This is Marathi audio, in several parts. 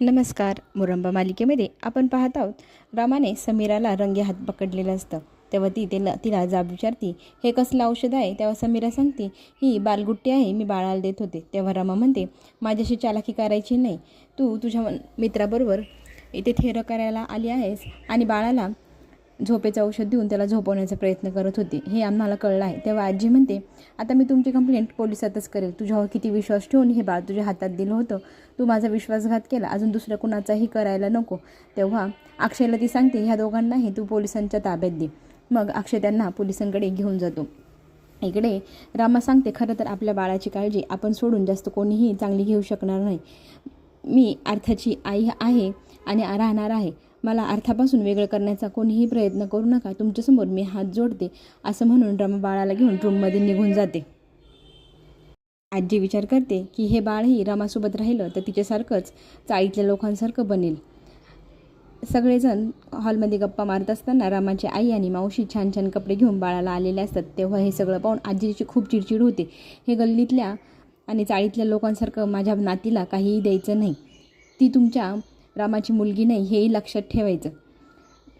नमस्कार मुरंबा मालिकेमध्ये आपण पाहत आहोत. रामाने समीराला रंगे हात पकडलेलं असतं. तेव्हा ती तिला तिला जाब विचारती हे कसलं औषध आहे? तेव्हा समीरा सांगते ही बालगुट्टी आहे मी बाळाला देत होते. तेव्हा रमा म्हणते माझ्याशी चालाकी करायची नाही. तू तुझ्या मित्राबरोबर इथे थेरं करायला आली आहेस आणि बाळाला झोपेचं औषध देऊन त्याला झोपवण्याचा प्रयत्न करत होती. हे आम्हाला कळलं आहे. तेव्हा आजी म्हणते आता मी तुमची कंप्लेंट पोलिसातच करेल. तुझ्यावर किती विश्वास ठेवून हे बाळ तुझ्या हातात दिलं होतं. तू माझा विश्वासघात केला. अजून दुसऱ्या कुणाचाही करायला नको. तेव्हा अक्षयला ती सांगते ह्या दोघांनाही तू पोलिसांच्या ताब्यात दे. मग अक्षय त्यांना पोलिसांकडे घेऊन जातो. इकडे रामा सांगते खरं तर आपल्या बाळाची काळजी आपण सोडून जास्त कोणीही चांगली घेऊ शकणार नाही. मी अर्थाची आई आहे आणि राहणार आहे. मला अर्थापासून वेगळं करण्याचा कोणीही प्रयत्न करू नका. तुमच्यासमोर मी हात जोडते असं म्हणून रमा बाळाला घेऊन रूममध्ये निघून जाते. आजी विचार करते की हे बाळही रमासोबत राहिलं तर तिच्यासारखंच चाळीतल्या लोकांसारखं बनेल. सगळेजण हॉलमध्ये गप्पा मारत असताना रामाची आई आणि मावशी छान छान कपडे घेऊन बाळाला आलेले असतात. तेव्हा हे सगळं पाहून आजीची खूप चिडचिड होते. हे गल्लीतल्या आणि चाळीतल्या लोकांसारखं माझ्या नातीला काहीही द्यायचं नाही. ती तुमच्या रामाची मुलगी नाही हेही लक्षात ठेवायचं.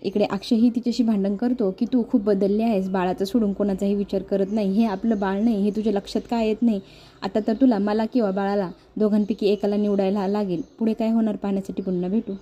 इकडे अक्षयही तिच्याशी भांडण करतो की तू खूप बदलली आहेस बाळाचं सोडून कोणाचाही विचार करत नाही हे आपलं बाळ नाही हे तुझ्या लक्षात काय येत नाही? आता तर तुला मला किंवा बाळाला दोघांपैकी एकाला निवडायला लागेल. पुढे काय होणार? पाहण्यासाठी पुन्हा भेटू.